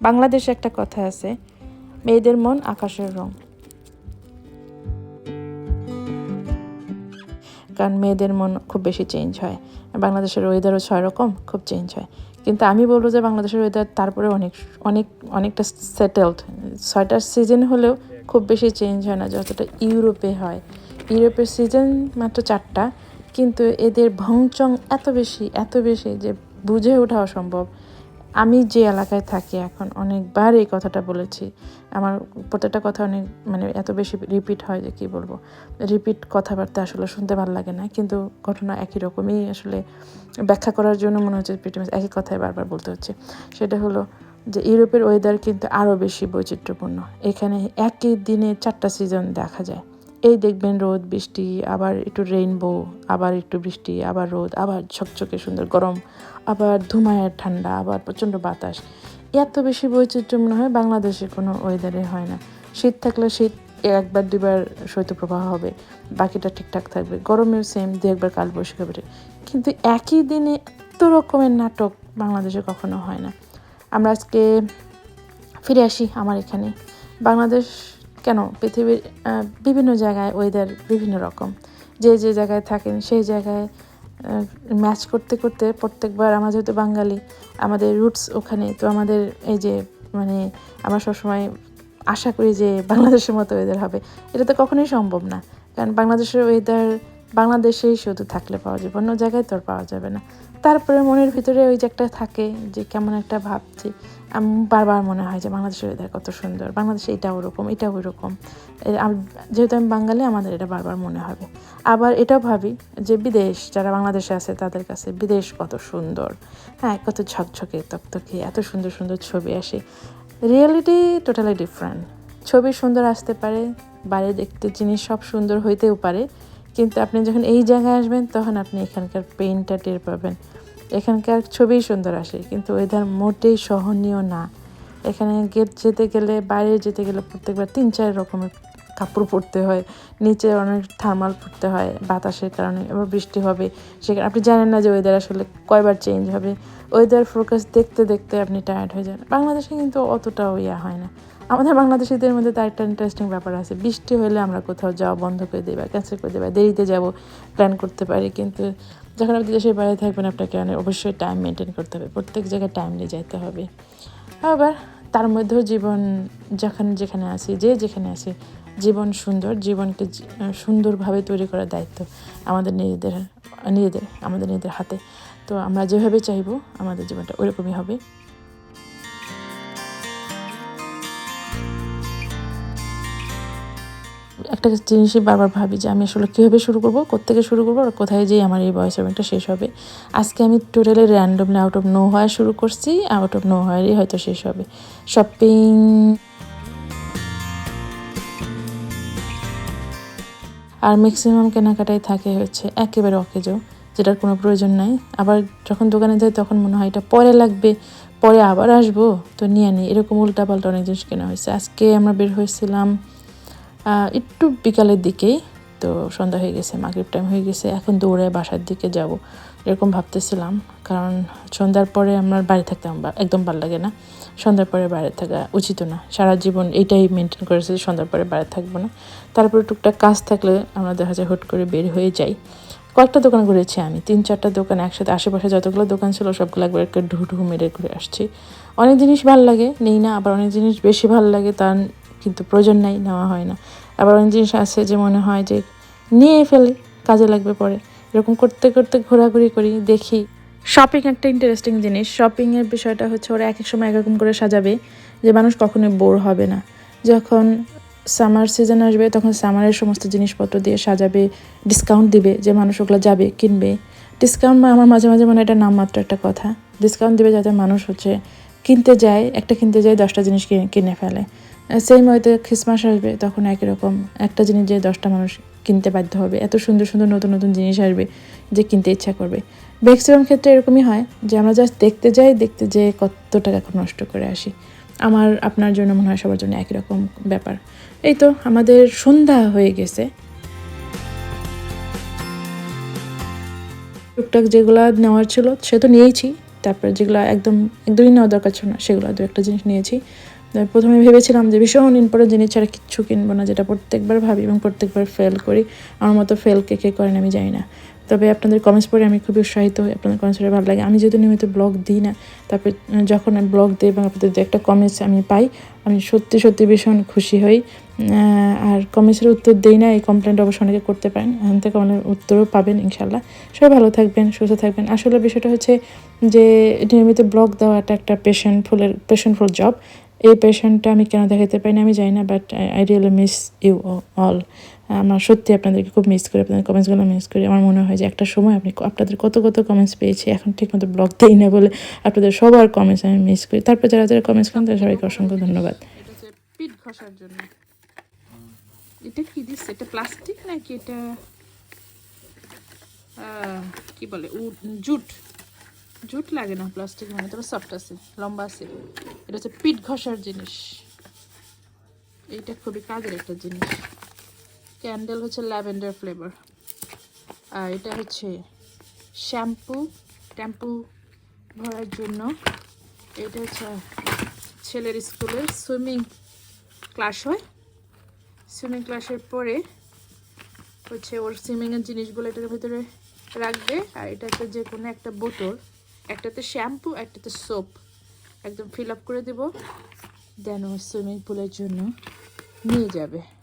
বাংলাদেশে একটা কথা আছে, মেয়েদের মন আকাশের রং। কারণ মেয়েদের মন খুব বেশি চেঞ্জ হয়। বাংলাদেশের ওয়েদারও ছয় রকম, খুব চেঞ্জ হয়। কিন্তু আমি বলব যে বাংলাদেশের ওয়েদার তারপরে অনেক অনেক, অনেকটা সেটেলড ছয়টার সিজন হলেও খুব বেশি চেঞ্জ হয় না, যতটা ইউরোপে হয়। ইউরোপের সিজন মাত্র চারটা, কিন্তু এদের ভংচং এত বেশি এত বেশি যে বুঝে ওঠা অসম্ভব। আমি যে এলাকায় থাকি এখন, অনেকবার এই কথাটা বলেছি। আমার প্রত্যেকটা কথা অনেক মানে এত বেশি রিপিট হয় যে কি বলব? রিপিট কথাবার্তা আসলে শুনতে ভালো লাগে না, কিন্তু ঘটনা একই রকমই আসলে ব্যাখ্যা করার জন্য মনে হচ্ছে much একই কথাই বারবার বলতে হচ্ছে। সেটা হলো যে ইউরোপের ওয়েদার কিন্তু আরও বেশি বৈচিত্র্যপূর্ণ। এখানে একই দিনে চারটা সিজন দেখা যায়। এই দেখবেন রোদ, বৃষ্টি, আবার একটু রেইনবো আবার একটু বৃষ্টি, আবার রোদ, আবার ঝকঝকে সুন্দর গরম, আবার ধুমায়ের ঠান্ডা, আবার প্রচণ্ড বাতাস। এত বেশি বৈচিত্র্য মনে হয় বাংলাদেশে কোনো ওয়েদারে হয় না। শীত থাকলে শীত, একবার দুবার শৈত্যপ্রবাহ হবে, বাকিটা ঠিকঠাক থাকবে। গরমেও সেম দু একবার কাল বৈশাখ হবে। কিন্তু একই দিনে এত রকমের নাটক বাংলাদেশে কখনো হয় না। আমরা আজকে ফিরে আসি আমার এখানে। বাংলাদেশ কেন? পৃথিবীর বিভিন্ন জায়গায় ওয়েদার বিভিন্ন রকম। যে যে জায়গায় থাকেন সেই জায়গায় ম্যাচ করতে করতে প্রত্যেকবার আমরা যেহেতু বাঙালি, আমাদের রুটস ওখানে, তো আমাদের এই যে মানে আমরা সবসময় আশা করি যে বাংলাদেশের মতো ওয়েদার হবে। এটা তো কখনোই সম্ভব না। কারণ বাংলাদেশের ওয়েদার বাংলাদেশেই শুধু থাকলে পাওয়া যাবে, অন্য জায়গায় তো আর পাওয়া যাবে না। তারপরে মনের ভিতরে ওই যে একটা থাকে যে কেমন একটা ভাবছি বারবার মনে হয় যে বাংলাদেশের ওয়েদার কত সুন্দর, বাংলাদেশে এটা ওরকম এটা ওই রকম যেহেতু আমি বাঙালি, আমাদের এটা বারবার মনে হবে। আবার এটাও ভাবি যে বিদেশ, যারা বাংলাদেশে আছে তাদের কাছে বিদেশ কত সুন্দর। হ্যাঁ কত ঝকঝকে, তকতকে, এত সুন্দর সুন্দর ছবি আসে। রিয়েলিটি টোটালি ডিফারেন্ট ছবি সুন্দর আসতে পারে বাইরে দেখতে জিনিস সব সুন্দর হইতেও পারে কিন্তু আপনি যখন এই জায়গায় আসবেন, তখন আপনি এখানকার পেনটা টের পাবেন। এখানকার ছবি সুন্দর আসে কিন্তু ওয়েদার মোটেই সহনীয় না। এখানে গেট যেতে গেলে, বাইরে যেতে গেলে প্রত্যেকবার তিন চার রকমের কাপড় পরতে হয়, নিচে অনেক থার্মাল পরতে হয় বাতাসের কারণে এবার বৃষ্টি হবে। সেখানে আপনি জানেন না যে ওয়েদার আসলে কয়বার চেঞ্জ হবে। ওয়েদার ফোরকাস্ট দেখতে দেখতে আপনি টায়ার্ড হয়ে যান। বাংলাদেশে কিন্তু অতটাও ইয়া হয় না। আমাদের বাংলাদেশিদের মধ্যে তার একটা ইন্টারেস্টিং ব্যাপার আছে। বৃষ্টি হলে আমরা কোথাও যাওয়া বন্ধ করে দিই বা ক্যান্সেল করে দিই বা দেরিতে যাব প্ল্যান করতে পারি। কিন্তু যখন আপনি দেশের বাইরে থাকবেন, আপনাকে অবশ্যই টাইম মেনটেন করতে হবে। প্রত্যেক জায়গায় টাইম নিয়ে যেতে হবে। আবার তার মধ্যেও জীবন যেখানে যেখানে আছি, যে যেখানে আছি জীবন সুন্দর, জীবনকে সুন্দরভাবে তৈরি করার দায়িত্ব আমাদের নিজেদের নিজেদের, আমাদের নিজেদের হাতে। তো আমরা যেভাবে চাইব আমাদের জীবনটা ওইরকমই হবে। একটা জিনিসই বারবার ভাবি যে আমি আসলে কীভাবে শুরু করব কোথেকে শুরু করব আর কোথায় যেয়ে আমার এই বয়স ওভারটা শেষ হবে। আজকে আমি totally randomly out of no হওয়া শুরু করছি আউট অফ নো হওয়ারই হয়তো শেষ হবে। শপিং আর ম্যাক্সিমাম কেনাকাটাই থাকে হচ্ছে একেবারে অকেজো, যেটার কোনো প্রয়োজন নাই। আবার যখন দোকানে যাই তখন মনে হয় এটা পরে লাগবে, পরে আবার আসব, তো নিয়ে নিই। এরকম উল্টাপাল্টা অনেক জিনিস কেনা হয়েছে। আজকে আমরা বের হয়েছিলাম একটু বিকালের দিকেই, তো সন্ধ্যা হয়ে গেছে, মাগরিব টাইম হয়ে গেছে, এখন দৌড়ে বাসার দিকে যাব, এরকম ভাবতেছিলাম। কারণ সন্ধ্যার পরে আমার বাড়ি থাকতে একদম ভালো লাগে না। সন্ধ্যার পরে বাইরে থাকা উচিত না। সারা জীবন এইটাই মেনটেন করেছে যে সন্ধ্যার পরে বাইরে থাকব না। তারপরে টুকটাক কাজ থাকলে আমরা দেখা যায় হুট করে বের হয়ে যাই। কয়েকটা দোকান ঘুরেছি আমি। তিন চারটা দোকান একসাথে, আশেপাশে যতগুলো দোকান ছিল সবগুলো একবার একবার ঢু ঢু মেরে ঘুরে আসছি। অনেক জিনিস ভালো লাগে, নেই না। আবার অনেক জিনিস বেশি ভালো লাগে, তার কিন্তু প্রয়োজন নাই, নেওয়া হয় না। আবার অনেক জিনিস আছে যে মনে হয় যে নিয়ে ফেলে, কাজে লাগবে পরে। এরকম করতে করতে ঘোরাঘুরি করি, দেখি শপিং একটা ইন্টারেস্টিং জিনিস। শপিংয়ের বিষয়টা হচ্ছে ওরা এক এক সময় একরকম করে সাজাবে যে মানুষ কখনোই বোর হবে না। যখন সামার সিজন আসবে, তখন সামারের সমস্ত জিনিসপত্র দিয়ে সাজাবে ডিসকাউন্ট দিবে যে মানুষ ওগুলো যাবে, কিনবে। ডিসকাউন্ট আমার মাঝে মাঝে মনে এটা নামমাত্র একটা কথা। ডিসকাউন্ট দিবে যাতে মানুষ হচ্ছে কিনতে যায়, একটা কিনতে যায়, দশটা জিনিস কিনে ফেলে। সেই হয়তো খ্রিসমাস আসবে, তখন একই রকম একটা জিনিস যে দশটা মানুষ কিনতে বাধ্য হবে। এত সুন্দর সুন্দর নতুন নতুন জিনিস আসবে যে কিনতে ইচ্ছা করবে। ম্যাক্সিমাম ক্ষেত্রে এরকমই হয় যে আমরা জাস্ট দেখতে যাই, দেখতে যেয়ে কত টাকা নষ্ট করে আসি। আমার, আপনার জন্য মনে হয় সবার জন্য একই রকম ব্যাপার। এই তো আমাদের সন্ধ্যা হয়ে গেছে। টুকটাক যেগুলো নেওয়ার ছিল সে তো নিয়েইছি। তারপরে যেগুলো একদম একদমই নেওয়া দরকার ছিল না, সেগুলো দু একটা জিনিস নিয়েছি। প্রথমে ভেবেছিলাম যে ভীষণ ইম্পর্টেন্ট জিনিস ছাড়া কিচ্ছু কিনবো না, যেটা প্রত্যেকবার ভাবি এবং প্রত্যেকবার ফেল করি। আমার মতো ফেল কে কে করেন আমি জানি না। তবে আপনাদের কমেন্টস পড়ে আমি খুবই উৎসাহিত হই আপনাদের কমেন্টস পড়ে ভালো লাগে। আমি যেহেতু নিয়মিত ব্লগ দিই না, তারপরে যখন আমি ব্লগ দিই এবং আপনাদের একটা কমেন্টস আমি পাই, আমি সত্যি সত্যি ভীষণ খুশি হই। আর কমেন্টসের উত্তর দিই না, এই কমপ্লেন্ট অবশ্য অনেকে করতে পারেন। এখান থেকে অনেক উত্তরও পাবেন ইনশাল্লাহ সবাই ভালো থাকবেন, সুস্থ থাকবেন। আসলে বিষয়টা হচ্ছে যে, নিয়মিত ব্লগ দেওয়াটা একটা পেশেন্টফুলের পেশেন্টফুল জব এই পেশেন্টটা আমি কেন দেখাতে পারি না আমি জানি না but I really miss you all আমার সত্যি আপনাদেরকে খুব মিস করি, আপনাদের কমেন্টসগুলো মিস করি। আমার মনে হয় যে একটা সময় আপনি আপনাদের কত কত কমেন্টস পেয়েছি, এখন ঠিকমতো ব্লগ দিই না বলে আপনাদের সবার কমেন্টস আমি মিস করি। তারপর যারা যারা কমেন্টস করেন তাদের সবাইকে অসংখ্য ধন্যবাদ। জন্য। এটা কি দিচ্ছে? এটা প্লাস্টিক নাকি এটা কি বলে? জুট? জুট লাগে না প্লাস্টিক মানে তবে সফট আছে, লম্বা আছে। এটা হচ্ছে পিঠ ঘষার জিনিস। এইটা খুবই কাজের একটা জিনিস। ক্যান্ডেল হচ্ছে ল্যাভেন্ডার ফ্লেভার আর এটা হচ্ছে শ্যাম্পু ট্যাম্পু ভরার জন্য। এটা হচ্ছে ছেলের স্কুলের সুইমিং ক্লাস হয়। সুইমিং ক্লাসের পরে হচ্ছে ওর সুইমিংয়ের জিনিসগুলো এটার ভিতরে রাখবে। আর এটা হচ্ছে যে কোনো একটা বোতল একটাতে শ্যাম্পু, একটাতে সোপ। একদম ফিল আপ করে দেব। দেন সুইমিং পুলের জন্য। নিয়ে যাবে।